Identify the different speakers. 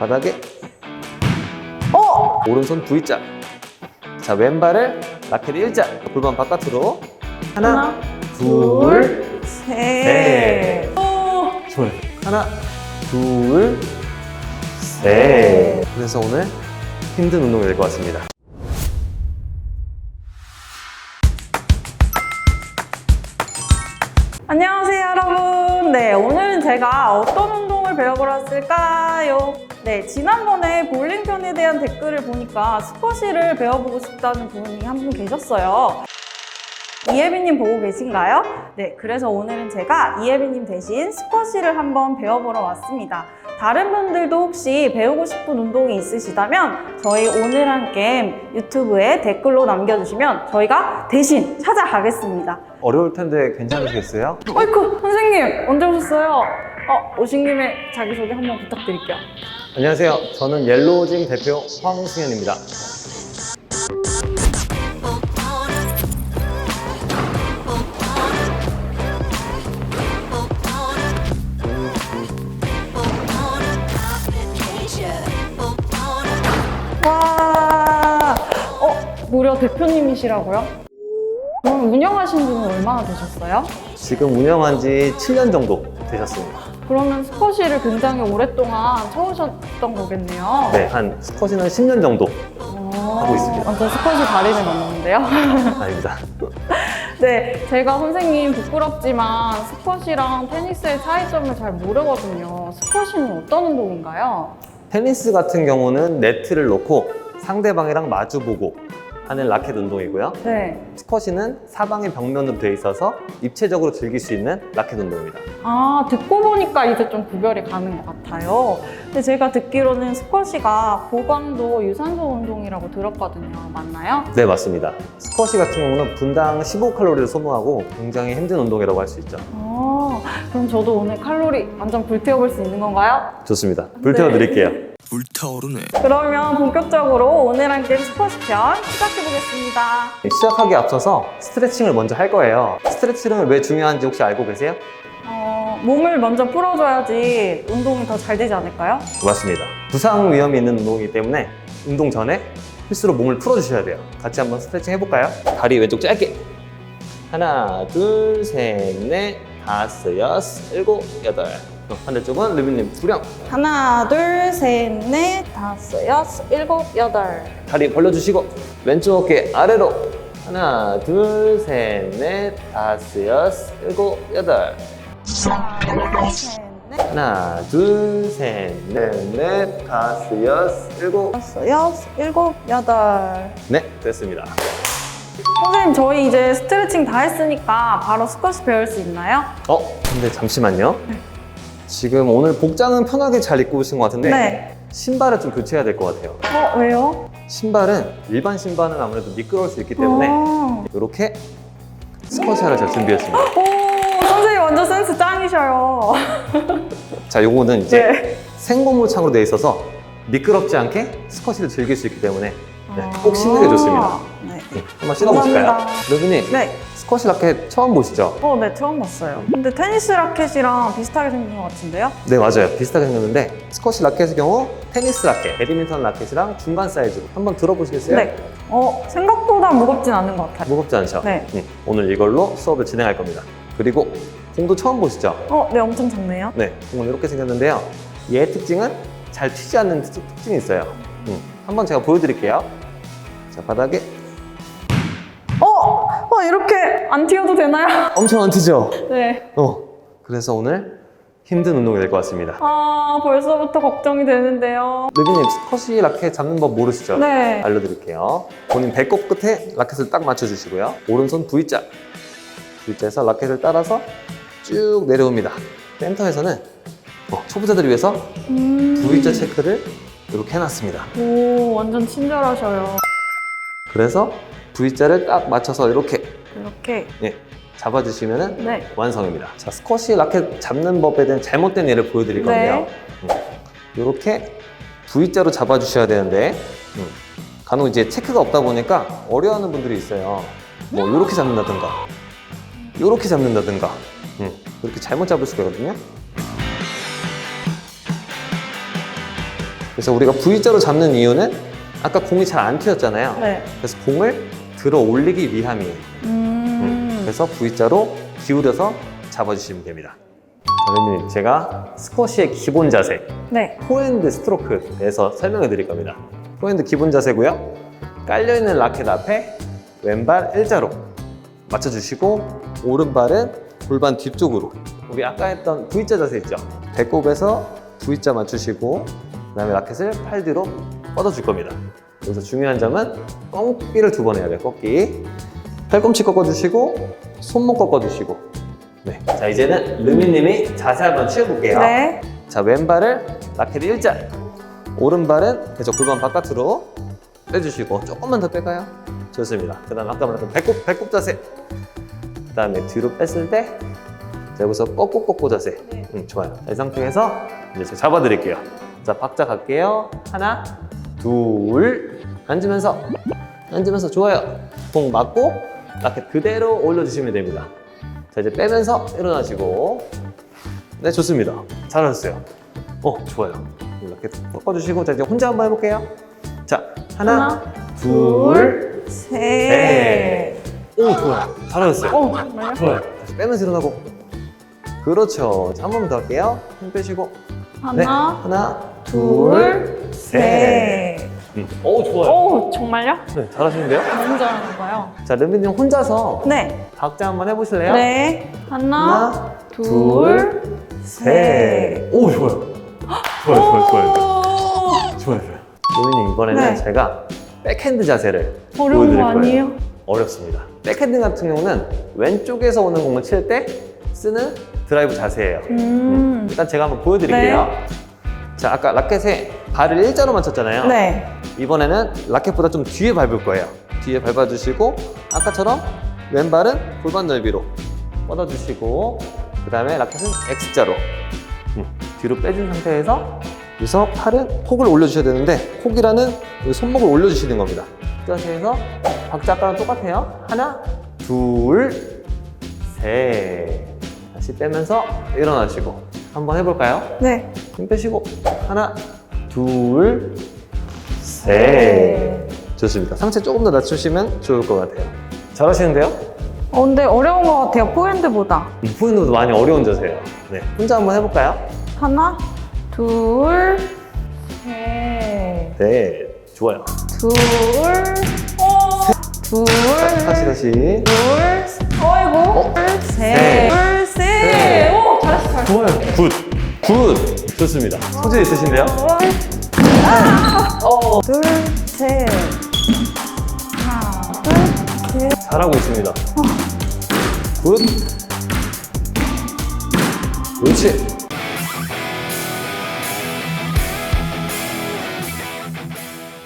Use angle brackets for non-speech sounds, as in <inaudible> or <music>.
Speaker 1: 바닥에
Speaker 2: 어!
Speaker 1: 오른손 V자. 자, 왼발을 라켓 일자. 골반 바깥으로. 하나,
Speaker 2: 하나,
Speaker 1: 둘,
Speaker 2: 셋.
Speaker 1: 셋.
Speaker 2: 오!
Speaker 1: 좋아요. 하나, 둘, 셋. 그래서 오늘 힘든 운동이 될 것 같습니다.
Speaker 2: 안녕하세요, 여러분. 네, 오늘은 제가 어떤 운동을 배워보러 왔을까요? 네, 지난번에 볼링 편에 대한 댓글을 보니까 스쿼시를 배워보고 싶다는 분이 한 분 계셨어요. 이예빈님 보고 계신가요? 네, 그래서 오늘은 제가 이예빈님 대신 스쿼시를 한번 배워보러 왔습니다. 다른 분들도 혹시 배우고 싶은 운동이 있으시다면 저희 오늘 한 게임 유튜브에 댓글로 남겨주시면 저희가 대신 찾아가겠습니다.
Speaker 1: 어려울 텐데 괜찮으시겠어요?
Speaker 2: 어이쿠 선생님 언제 오셨어요? 어 오신 김에 자기소개 한번 부탁드릴게요
Speaker 1: 안녕하세요. 저는 옐로우짐 대표 황승현입니다.
Speaker 2: 와, 어 무려 대표님이시라고요? 그럼 운영하신 지는 얼마나 되셨어요?
Speaker 1: 지금 운영한 지 7년 정도 되셨습니다.
Speaker 2: 그러면 스쿼시를 굉장히 오랫동안 쳐오셨던 거겠네요
Speaker 1: 네, 한 스쿼시는 10년 정도
Speaker 2: 하고
Speaker 1: 있습니다.
Speaker 2: 완전 스쿼시 달인을 만났는데요 <laughs>
Speaker 1: 아닙니다. <laughs>
Speaker 2: 네, 제가 선생님 부끄럽지만 스쿼시랑 테니스의 차이점을 잘 모르거든요 스쿼시는 어떤 운동인가요?
Speaker 1: 테니스 같은 경우는 네트를 놓고 상대방이랑 마주보고 하는 라켓 운동이고요.
Speaker 2: 네.
Speaker 1: 스쿼시는 사방의 벽면으로 되어 있어서 입체적으로 즐길 수 있는 라켓 운동입니다.
Speaker 2: 아, 듣고 보니까 이제 좀 구별이 가는 것 같아요. 근데 제가 듣기로는 스쿼시가 고강도 유산소 운동이라고 들었거든요. 맞나요?
Speaker 1: 네, 맞습니다. 스쿼시 같은 경우는 분당 15칼로리를 소모하고 굉장히 힘든 운동이라고 할 수 있죠.
Speaker 2: 아, 그럼 저도 오늘 칼로리 완전 불태워볼 수 있는 건가요?
Speaker 1: 좋습니다. 불태워 드릴게요.
Speaker 3: 불타오르네.
Speaker 2: 그러면 본격적으로 오늘 한 게임 스쿼시 편 시작해보겠습니다.
Speaker 1: 시작하기에 앞서서 스트레칭을 먼저 할 거예요. 스트레칭은 왜 중요한지 혹시 알고 계세요?
Speaker 2: 어, 몸을 먼저 풀어줘야지 운동이 더 잘 되지 않을까요?
Speaker 1: 맞습니다. 부상 위험이 있는 운동이기 때문에 운동 전에 필수로 몸을 풀어주셔야 돼요. 같이 한번 스트레칭 해볼까요? 다리 왼쪽 짧게. 하나, 둘, 셋, 넷, 다섯, 여섯, 일곱, 여덟. 어, 반대쪽은 르비님 두령.
Speaker 2: 하나, 둘, 셋, 넷, 다섯, 여섯, 일곱, 여덟.
Speaker 1: 다리 벌려주시고 왼쪽 어깨 아래로. 하나, 둘, 셋, 넷, 다섯, 여섯, 일곱, 여덟.
Speaker 2: 셋, 넷,
Speaker 1: 하나, 둘, 셋, 넷, 넷, 다섯, 여섯, 일곱.
Speaker 2: 다섯, 여섯, 일곱, 여덟.
Speaker 1: 네, 됐습니다.
Speaker 2: 선생님 저희 이제 스트레칭 다 했으니까 바로 스쿼시 배울 수 있나요?
Speaker 1: 어, 근데 잠시만요. 지금 오늘 복장은 편하게 잘 입고 오신 것 같은데
Speaker 2: 네.
Speaker 1: 신발을 좀 교체해야 될 것 같아요.
Speaker 2: 어 왜요?
Speaker 1: 신발은 일반 신발은 아무래도 미끄러울 수 있기 때문에
Speaker 2: 어.
Speaker 1: 이렇게 스쿼시를 제가 준비했습니다.
Speaker 2: 오 선생님 완전 센스 짱이셔요.
Speaker 1: 자, 요거는 이제
Speaker 2: 네.
Speaker 1: 생고무창으로 되어 있어서 미끄럽지 않게 스쿼시를 즐길 수 있기 때문에 네,
Speaker 2: 아.
Speaker 1: 꼭 신는 게 좋습니다.
Speaker 2: 네.
Speaker 1: 네, 한번 신어보실까요?
Speaker 2: 감사합니다.
Speaker 1: 루비님,
Speaker 2: 네.
Speaker 1: 스쿼시 라켓 처음 보시죠?
Speaker 2: 어, 네 처음 봤어요. 근데 테니스 라켓이랑 비슷하게 생긴 것 같은데요?
Speaker 1: 네, 맞아요. 비슷하게 생겼는데 스쿼시 라켓의 경우 테니스 라켓, 배드민턴 라켓이랑 중간 사이즈로 한번 들어보시겠어요?
Speaker 2: 네. 어 생각보다 무겁진 않은 것 같아요.
Speaker 1: 무겁지 않죠?
Speaker 2: 네.
Speaker 1: 음, 오늘 이걸로 수업을 진행할 겁니다. 그리고 공도 처음 보시죠?
Speaker 2: 어, 네 엄청 작네요.
Speaker 1: 네, 공은 이렇게 생겼는데요. 얘의 특징은 잘 튀지 않는 특, 특징이 있어요. 음, 한번 제가 보여드릴게요. 자, 바닥에
Speaker 2: 어, 어 이렇게 안 튀어도 되나요?
Speaker 1: 엄청 안 튀죠?
Speaker 2: 네.
Speaker 1: 어, 그래서 오늘 힘든 운동이 될 것 같습니다.
Speaker 2: 아 벌써부터 걱정이 되는데요.
Speaker 1: 루비님, 스쿼시 라켓 잡는 법 모르시죠?
Speaker 2: 네.
Speaker 1: 알려드릴게요. 본인 배꼽 끝에 라켓을 딱 맞춰주시고요. 오른손 V자. V자에서 라켓을 따라서 쭉 내려옵니다. 센터에서는 어, 초보자들을 위해서
Speaker 2: 음.
Speaker 1: V자 체크를 이렇게 해놨습니다.
Speaker 2: 오 완전 친절하셔요.
Speaker 1: 그래서 V자를 딱 맞춰서 이렇게
Speaker 2: 이렇게.
Speaker 1: 예, 잡아주시면
Speaker 2: 네.
Speaker 1: 완성입니다. 자, 스쿼시 라켓 잡는 법에 대한 잘못된 예를 보여드릴 건데요. 음, 이렇게 V자로 잡아주셔야 되는데 음, 간혹 이제 체크가 없다 보니까 어려워하는 분들이 있어요. 뭐 이렇게 잡는다든가, 이렇게 잡는다든가, 음, 이렇게 잘못 잡을 수가 있거든요. 그래서 우리가 V자로 잡는 이유는 아까 공이 잘 안 튀었잖아요.
Speaker 2: 네.
Speaker 1: 그래서 공을 들어 올리기 위함이에요.
Speaker 2: 음.
Speaker 1: 그래서 V자로 기울여서 잡아주시면 됩니다. 선생님, 제가 스쿼시의 기본 자세,
Speaker 2: 네.
Speaker 1: 포핸드 스트로크에서 설명해 드릴 겁니다. 포핸드 기본 자세고요. 깔려있는 라켓 앞에 왼발 일자로 맞춰주시고 오른발은 골반 뒤쪽으로 우리 아까 했던 V자 자세 있죠? 배꼽에서 V자 맞추시고 그 다음에 라켓을 팔 뒤로 뻗어줄 겁니다. 여기서 중요한 점은 꺾기를 두 번 해야 돼요. 꺾기. 팔꿈치 꺾어주시고 손목 꺾어주시고 네. 자 이제는 르미님이 자세 한번 취해볼게요.
Speaker 2: 네.
Speaker 1: 자 왼발을 라켓 일자 오른발은 계속 골반 바깥으로 빼주시고 조금만 더 뺄까요? 좋습니다 그 다음 아까 말했던 배꼽, 배꼽 자세 그 다음에 뒤로 뺐을 때 자, 여기서 꺾고 꺾고 자세
Speaker 2: 네.
Speaker 1: 음, 좋아요 이 상태에서 이제 제가 잡아드릴게요 자 박자 갈게요 하나 둘 앉으면서 앉으면서 좋아요 공 맞고 라켓 그대로 올려주시면 됩니다 자 이제 빼면서 일어나시고 네, 좋습니다. 잘하셨어요. 어, 좋아요. 이렇게 꺾어주시고, 자, 이제 혼자 한번 해볼게요. 자, 하나,
Speaker 2: 하나,
Speaker 1: 둘,
Speaker 2: 셋.
Speaker 1: 넷. 오, 좋아요. 잘하셨어요.
Speaker 2: 오, 정말요?
Speaker 1: 좋아요. 다시 빼면서 일어나고. 그렇죠. 자, 한 번 더 할게요. 힘 빼시고. 네,
Speaker 2: 하나,
Speaker 1: 하나,
Speaker 2: 둘, 셋.
Speaker 1: 음. 오, 좋아요.
Speaker 2: 오, 정말요?
Speaker 1: 네, 잘하시는데요?
Speaker 2: 너무 잘하는 거예요.
Speaker 1: 자, 르미님 혼자서
Speaker 2: 네.
Speaker 1: 각자 한번 해보실래요?
Speaker 2: 네. 하나,
Speaker 1: 하나,
Speaker 2: 둘,
Speaker 1: 둘,
Speaker 2: 셋.
Speaker 1: 셋. 오, 좋아요. 좋아요, 좋아요, 좋아요.
Speaker 2: 오,
Speaker 1: 좋아요, 좋아요. 루미님 이번에는
Speaker 2: 네.
Speaker 1: 제가 백핸드 자세를
Speaker 2: 어려운
Speaker 1: 보여드릴
Speaker 2: 거
Speaker 1: 거예요.
Speaker 2: 아니에요?
Speaker 1: 어렵습니다. 백핸드 같은 경우는 왼쪽에서 오는 공을 칠 때 쓰는 드라이브 자세예요.
Speaker 2: 음.
Speaker 1: 일단 제가 한번 보여드릴게요. 자, 아까 라켓에 발을 일자로 맞췄잖아요.
Speaker 2: 네.
Speaker 1: 이번에는 라켓보다 좀 뒤에 밟을 거예요. 뒤에 밟아주시고 아까처럼 왼발은 골반 넓이로 뻗어주시고 그 다음에 라켓은 X자로 음, 뒤로 빼준 상태에서 여기서 팔은 폭을 올려주셔야 되는데 폭이라는 이 손목을 올려주시는 겁니다. 그 자세에서 박자 아까랑 똑같아요. 하나, 둘, 셋. 다시 빼면서 일어나시고 한번 해볼까요?
Speaker 2: 네.
Speaker 1: 힘 빼시고 하나, 둘, 셋. 좋습니다. 상체 조금 더 낮추시면 좋을 것 같아요. 잘하시는데요?
Speaker 2: 어, 근데 어려운 것 같아요. 포핸드보다.
Speaker 1: 포인트도 많이 어려운 자세예요. 네, 혼자 한번 해볼까요?
Speaker 2: 하나, 둘, 셋.
Speaker 1: 네, 좋아요.
Speaker 2: 둘, 어, 둘,
Speaker 1: 다시 다시.
Speaker 2: 둘, 어이구,
Speaker 1: 어?
Speaker 2: 둘,
Speaker 1: 셋.
Speaker 2: 셋.
Speaker 1: 좋아요. 굿, 굿. 좋습니다. 소질 있으신데요?
Speaker 2: 어, 둘, 셋. 하나, 둘, 셋.
Speaker 1: 잘하고 있습니다. 굿. 그렇지.